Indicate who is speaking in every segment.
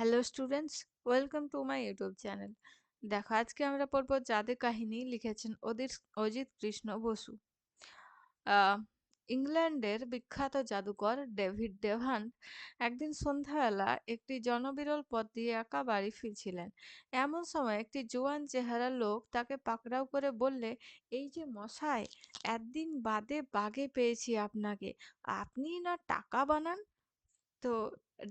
Speaker 1: Hello students welcome to my YouTube channel দেখো, আজকে আমরা পড়ব যাদের কাহিনী লিখেছেন অদিত, অজিত কৃষ্ণ বসু। ইংল্যান্ডের বিখ্যাত জাদুকর ডেভিড ডেভান একদিন সন্ধ্যাবেলা একটি জনবিরল পথ দিয়ে একা বাড়ি ফিরছিলেন। এমন সময় একটি জোয়ান চেহারা লোক তাকে পাকড়াও করে বললে, এই যে মশাই, একদিন বাদে বাগে পেয়েছি আপনাকে। আপনি না টাকা বানান? তো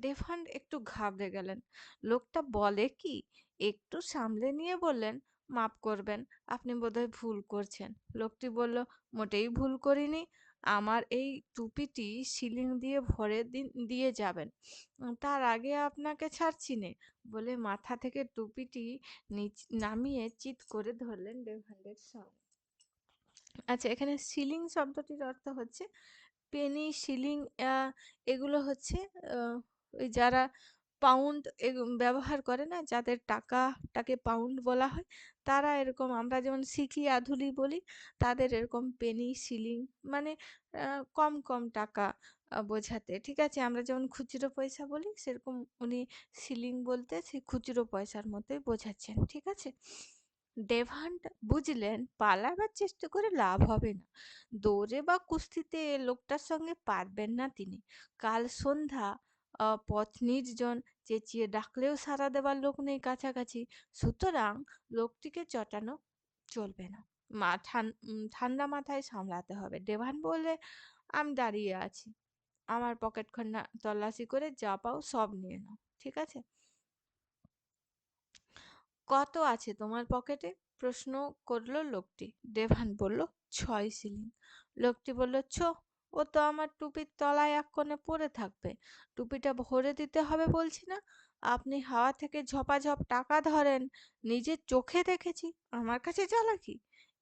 Speaker 1: ডেভান একটু ঘাবড়ে গেলেন। লোকটা বলে কি, একটু সামলে নিয়ে বললেন মাপ করবেন, আপনি বোধহয় ভুল করছেন। লোকটি বলল, মোটেই ভুল করিনি, আমার এই টুপিটি সিলিং দিয়ে ভরে দিন, দিয়ে যাবেন। তার আগে আপনাকে ছাড়ছি নে। বলে মাথা থেকে টুপিটি নামিয়ে চিৎ করে ধরলেন ডেভানের সামনে আচ্ছা এখানে সিলিং শব্দটির অর্থ হচ্ছে পেনি শিলিং এগুলো হচ্ছে ওই যারা পাউন্ড ব্যবহার করে না, যাদের টাকাটাকে পাউন্ড বলা হয়, তারা এরকম, আমরা যেমন সিকি আধুলি বলি, তাদের এরকম পেনি শিলিং মানে কম কম টাকা বোঝাতে। ঠিক আছে? আমরা যেমন খুচরো পয়সা বলি, সেরকম উনি শিলিং বলতে সেই খুচরো পয়সার মতোই বোঝাচ্ছেন। ঠিক আছে? ডেভান্ট বুঝলেন, পালাবার চেষ্টা করে লাভ হবে না। দৌড়ে বা কুস্তিতে লোকটার সঙ্গে পারবেন না তিনি। কাল সন্ধ্যা পথ নির্জন, চেঁচিয়ে ডাকলেও সাড়া দেবার লোক নেই কাছাকাছি। সুতরাং লোকটিকে চটানো চলবে না। মা, ঠান- ঠান্ডা মাথায় সামলাতে হবে। ডেভান বলে আমি দাঁড়িয়ে আছি। আমার পকেট খানা তল্লাশি করে যা পাও সব নিয়ে নাও। ঠিক আছে? কত আছে তোমার পকেটে প্রশ্ন করল লোকটি। ডেভান বলল, ছয় সিলিং। লোকটি বলল, ছো, ও তো আমার টুপির তলায় এক কোণে পড়ে থাকবে। টুপিটা ভরে দিতে হবে বলছি না। আপনি হাওয়া থেকে ঝপাঝপ টাকা ধরেন, নিজের চোখে দেখেছি, আমার কাছে চালাকি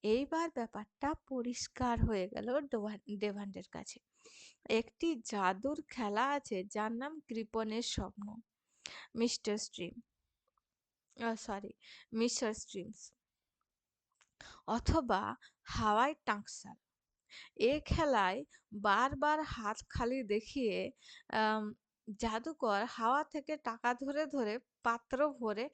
Speaker 1: এইবার ব্যাপারটা পরিষ্কার হয়ে গেল ডোভান ডেভান্ডের কাছে। একটি জাদুর খেলা আছে, যার নাম কৃপণের স্বপ্ন। মিস্টার স্ট্রিম সরি মিশর স্ট্রিমস অথবা হাওয়াই টাংসাল এ খেলায় বারবার হাত খালি দেখিয়ে জাদুকর হাওয়া থেকে টাকা ধরে ধরে পাত্র ভরে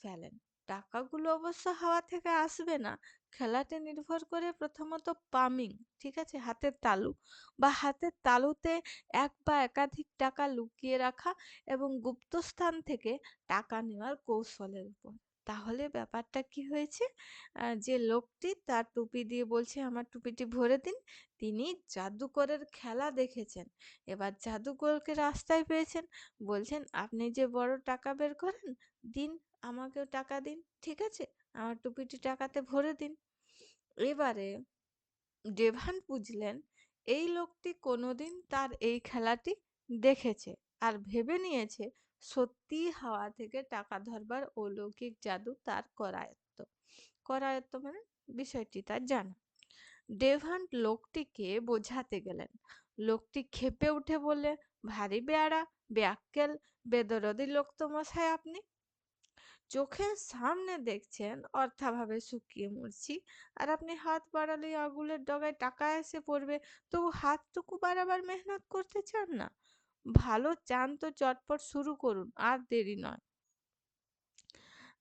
Speaker 1: ফেলেন। টাকাগুলো অবশ্য হাওয়া থেকে আসবে না। খেলাতে নির্ভর করে প্রথমত পামিং ঠিক আছে? হাতের তালু বা হাতের তালুতে এক বা একাধিক টাকা লুকিয়ে রাখা এবং গুপ্তস্থান থেকে টাকা নেওয়ার কৌশলের উপর। তাহলে ব্যাপারটা কি হয়েছে? যে লোকটি তার টুপি দিয়ে বলছে, আমার টুপিটি ভরে দিন। তিনি জাদুকরের খেলা দেখেছেন। এবার জাদুকরকে রাস্তায় পেয়েছেন। বলছেন, আপনি যে বড় টাকা বের করেন, দিন আমাকেও টাকা দিন, ঠিক আছে? আমার টুপিটি টাকাতে ভরে দিন। এবারে ডেভান বুঝলেন, এই লোকটি কোনোদিন তার এই খেলাটি দেখেছে আর ভেবে নিয়েছে সত্যি হাওয়া থেকে টাকা ধরবার অলৌকিক জাদু তার করায়ত্ত। করায়ত্ত মানে বিষয়টি তার জানা। ডেভান্ট লোকটিকে বোঝাতে গেলেন। লোকটি ক্ষেপে উঠে বললে, ভারী বেয়াড়া, বেয়াক্কেল, বেদরদি লোক তো মশাই আপনি। চোখের সামনে দেখছেন, অর্থাভাবে শুকিয়ে মরছি। আর আপনি হাত বাড়ালেই আগুলের ডগায় টাকা এসে পড়বে, তবু হাতটুকু বাড়াবার মেহনত করতে চান না? ভালো চান তো চটপট শুরু করুন, আর দেরি নয়।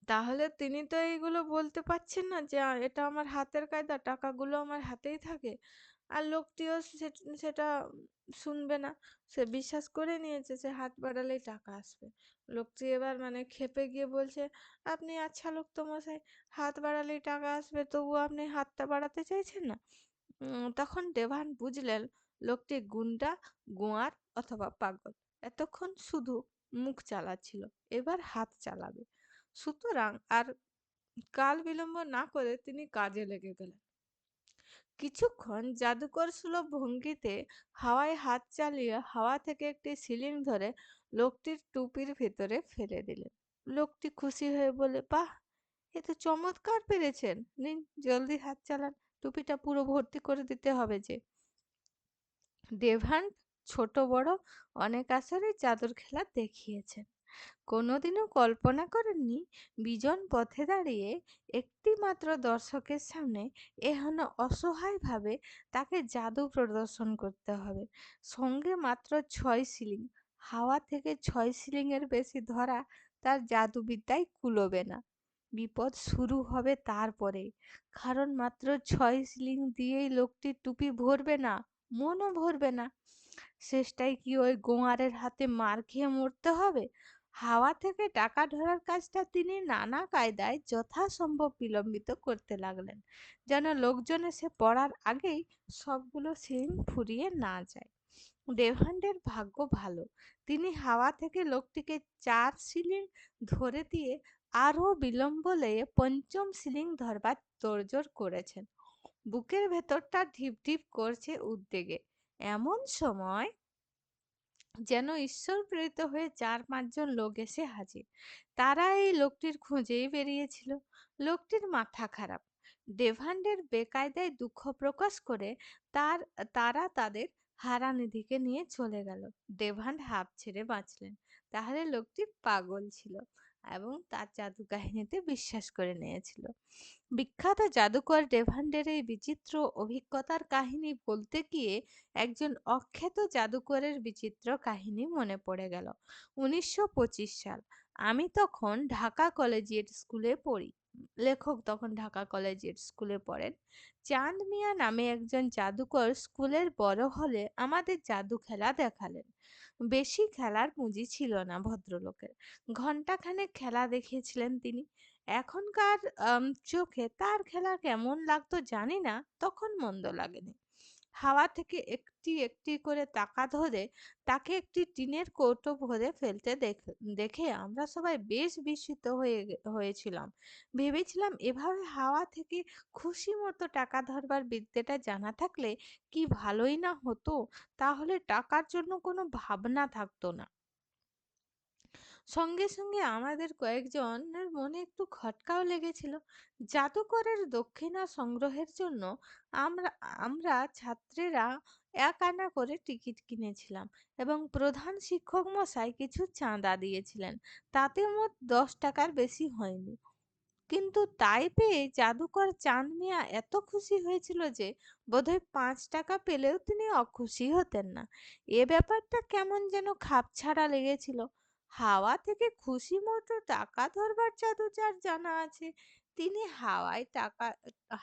Speaker 1: তাহলে তিনি তো এইগুলো বলতে পারছেন না যে এটা আমার হাতের কায়দা, টাকাগুলো আমার হাতেই থাকে? আর লোকটিও সেটা শুনবে না। সে বিশ্বাস করে নিয়েছে সে হাত বাড়ালেই টাকা আসবে। লোকটি এবার মানে ক্ষেপে গিয়ে বলছে, আপনি আচ্ছা লোক তো মশাই হাত বাড়ালেই টাকা আসবে, তবুও আপনি হাতটা বাড়াতে চাইছেন না? তখন ডেভান বুঝলেন লোকটি গুন্ডা গোয়ার অথবা পাগল। এতক্ষণ শুধু মুখ চালাচ্ছিল, এবার হাত চালাবে। সুতরাং আর কাল বিলম্ব না করে তিনি কাজে লেগে গেলেন। কিছুক্ষণ জাদুকর সুলভ ভঙ্গিতে হাওয়ায় হাত চালিয়ে হাওয়া থেকে একটি সিলিং ধরে লোকটির টুপির ভেতরে ফেলে দিলেন। লোকটি খুশি হয়ে বলে বাহ, এ তো চমৎকার পেরেছেন। নিন, জলদি হাত চালান। টুপিটা পুরো ভর্তি করে দিতে হবে যে। ডেভান্ট ছোট বড় অনেক আসরে চাদর খেলা দেখিয়েছেন। কোনোদিনও কল্পনা করেননি বিজন পথে দাঁড়িয়ে একটি মাত্র দর্শকের সামনে এহেন অসহায়ভাবে তাকে জাদু প্রদর্শন করতে হবে। সঙ্গে মাত্র ছয় সিলিং, হাওয়া থেকে ছয় সিলিংয়ের বেশি ধরা তার জাদুবিদ্যায় কুলোবে না। বিপদ শুরু হবে তারপরেই, কারণ মাত্র ছয় সিলিং দিয়েই লোকটির টুপি ভরবে না, মনও ভরবে না। শেষটাই কি ওই গোয়ারের হাতে মার খেয়ে মরতে হবে? হাওয়া থেকে টাকা ধরার কাজটা তিনি নানা কায়দায় যথাসম্ভব বিলম্বিত করতে লাগলেন, যেন লোকজন এসে পড়ার আগেই সবগুলো সিলিং ফুরিয়ে না যায়। ডেভান্ডের ভাগ্য ভালো, তিনি হাওয়া থেকে লোকটিকে চার সিলিং ধরে দিয়ে আরও বিলম্ব লয়ে পঞ্চম সিলিং ধরবার তোড়জোড় করেছেন। বুকের ভেতরটা ঢিপ ঢিপ করছে উদ্বেগে। এমন সময় যেন ঈশ্বর প্রেরিত হয়ে চার পাঁচজন লোক এসে হাজির। তারা এই লোকটির খোঁজেই বেরিয়েছিল। লোকটির মাথা খারাপ। ডেভান্ডের বেকায়দায় দুঃখ প্রকাশ করে তার, তারা তাদের হারানিধিকে নিয়ে চলে গেল। ডেভান্ড হাফ ছেড়ে বাঁচলেন। তাহলে লোকটি পাগল ছিল। এবং তার জাদু কাহিনীতে বিশ্বাস করে নিয়েছিল। বিখ্যাত জাদুকর ডেভান্ডের এই বিচিত্র অভিজ্ঞতার কাহিনী বলতে গিয়ে একজন অখ্যাত জাদুকরের বিচিত্র কাহিনী মনে পড়ে গেল। উনিশশো পঁচিশ সাল, আমি তখন ঢাকা কলেজিয়েট স্কুলে পড়ি। লেখক তখন ঢাকা কলেজের স্কুলে পড়েন। চাঁদ মিয়া নামে একজন জাদুকর স্কুলের বড় হলে আমাদের জাদু খেলা দেখালেন। বেশি খেলার পুঁজি ছিল না ভদ্রলোকের। ঘণ্টাখানেক খেলা দেখিয়েছিলেন তিনি। এখনকার চোখে তার খেলা কেমন লাগতো জানি না, তখন মন্দ লাগেনি। হাওয়া থেকে একটি একটি করে টাকা ধরে তাকে একটি টিনের কৌটো ভরে ফেলতে দেখে আমরা সবাই বেশ বিস্মিত হয়ে হয়েছিলাম। ভেবেছিলাম এভাবে হাওয়া থেকে খুশি মতো টাকা ধরবার বিদ্যেটা জানা থাকলে কি ভালোই না হতো? তাহলে টাকার জন্য কোনো ভাবনা থাকতো না। সঙ্গে সঙ্গে আমাদের কয়েকজনের মনে একটু খটকাও লেগেছিল। জাদুকরের দক্ষিণা সংগ্রহের জন্য আমরা আমরা ছাত্রেরা এক আনা করে টিকিট কিনেছিলাম এবং প্রধান শিক্ষক মশাই কিছু চাঁদা দিয়েছিলেন। তাতে মোট দশ টাকার বেশি হয়নি। কিন্তু তাই পেয়ে জাদুকর চাঁদ মিয়া এত খুশি হয়েছিল যে, বোধহয় পাঁচ টাকা পেলেও তিনি অখুশি হতেন না। এ ব্যাপারটা কেমন যেন খাপছাড়া লেগেছিল। হাওয়া থেকে খুশি মতো টাকা ধরবার জাদু যার জানা আছে। তিনি হাওয়ায় টাকা,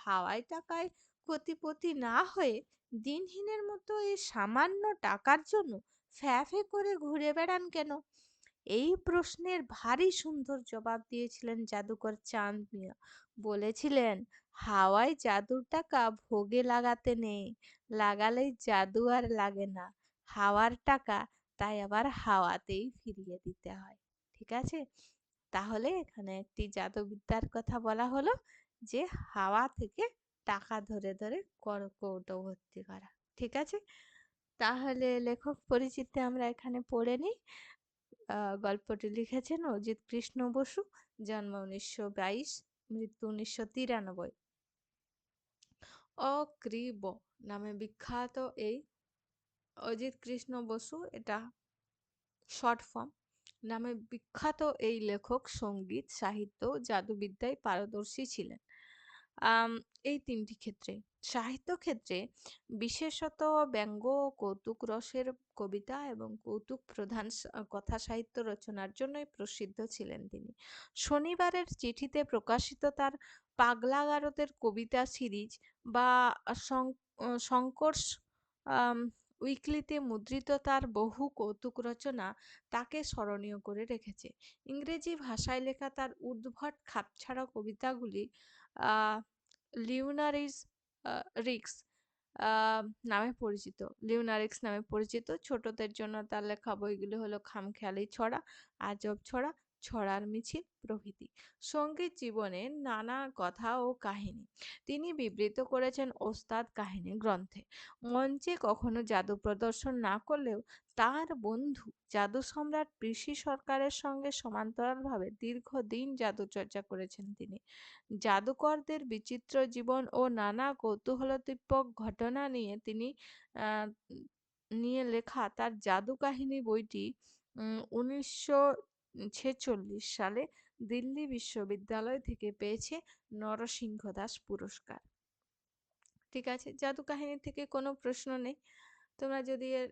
Speaker 1: হাওয়ায় টাকায় কোটিপতি না হয়ে দিনহীনের মতো এই সামান্য টাকার জন্য ফ্যা করে ঘুরে বেড়ান কেন? এই প্রশ্নের ভারী সুন্দর জবাব দিয়েছিলেন জাদুকর চাঁদ মিয়া। বলেছিলেন, হাওয়ায় জাদুর টাকা ভোগে লাগাতে নেই, লাগালেই জাদু আর লাগে না। হাওয়ার টাকা, তাই আবার হাওয়াতেই ফিরিয়ে দিতে হয়। ঠিক আছে? তাহলে এখানে একটি জাদুবিদ্যার কথা বলা হলো, যে হাওয়া থেকে টাকা ধরে ধরে কৌটো ভর্তি করা। ঠিক আছে? তাহলে লেখক পরিচিতি আমরা এখানে পড়ে নিই। গল্পটি লিখেছেন অজিত কৃষ্ণ বসু, জন্ম উনিশশো বাইশ, মৃত্যু উনিশশো তিরানব্বই। অক্রিব নামে বিখ্যাত এই অজিত কৃষ্ণ বসু, এটা শর্ট ফর্ম, নামে বিখ্যাত এই লেখক, সংগীত, সাহিত্য, জাদুবিদ্যায় পারদর্শী ছিলেন। এই তিনটি ক্ষেত্রে। সাহিত্য ক্ষেত্রে বিশেষত ব্যঙ্গ ও কৌতুক রসের কবিতা এবং কৌতুক প্রধান কথা সাহিত্য রচনার জন্যই প্রসিদ্ধ ছিলেন তিনি। শনিবারের চিঠিতে প্রকাশিত তার পাগলা গারদের কবিতা সিরিজ বা শঙ্কর্ষ উইকলিতে মুদ্রিত তার বহু কৌতুক রচনা তাকে স্মরণীয় করে রেখেছে। ইংরেজি ভাষায় লেখা তার উদ্ভট খাপছাড়া কবিতাগুলি লিউনারিস রিক্স নামে পরিচিত। লিউনারিক্স নামে পরিচিত ছোটদের জন্য তার লেখা বইগুলি হলো খামখেয়ালি ছড়া, আজব ছড়া ছড়ার মিছিল প্রভৃতি। সংগীত জীবনের নানা কথা ও কাহিনী। তিনি বিবৃত করেছেন ওস্তাদ কাহিনী গ্রন্থে। মঞ্চে কখনো জাদু প্রদর্শন না করলেও তার বন্ধু জাদু সম্রাট পিসি সরকারের সঙ্গে সমান্তরালভাবে দীর্ঘদিন জাদু চর্চা করেছেন তিনি। জাদুকরদের বিচিত্র জীবন ও নানা কৌতূহলোদ্দীপক ঘটনা নিয়ে তিনি নিয়ে লেখা তার জাদু কাহিনী বইটি উনিশশো ছেচল্লিশ সালে দিল্লি বিশ্ববিদ্যালয় থেকে পেয়েছে নরসিংহ দাস পুরস্কার ঠিক আছে জাদু কাহিনী থেকে কোনো প্রশ্ন নেই তোমরা যদি এর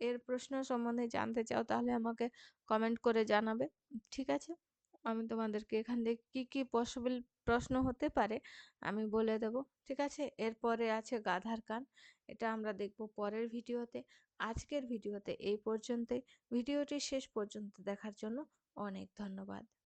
Speaker 1: এর প্রশ্ন সম্বন্ধে জানতে চাও, তাহলে আমাকে কমেন্ট করে জানাবে। ঠিক আছে? আমি তোমাদেরকে এখান থেকে কী কী পসিবল প্রশ্ন হতে পারে আমি বলে দেব। ঠিক আছে? এরপরে আছে গাধার কান। এটা আমরা দেখব পরের ভিডিওতে। আজকের ভিডিওতে এই পর্যন্তই। ভিডিওটি শেষ পর্যন্ত দেখার জন্য অনেক ধন্যবাদ।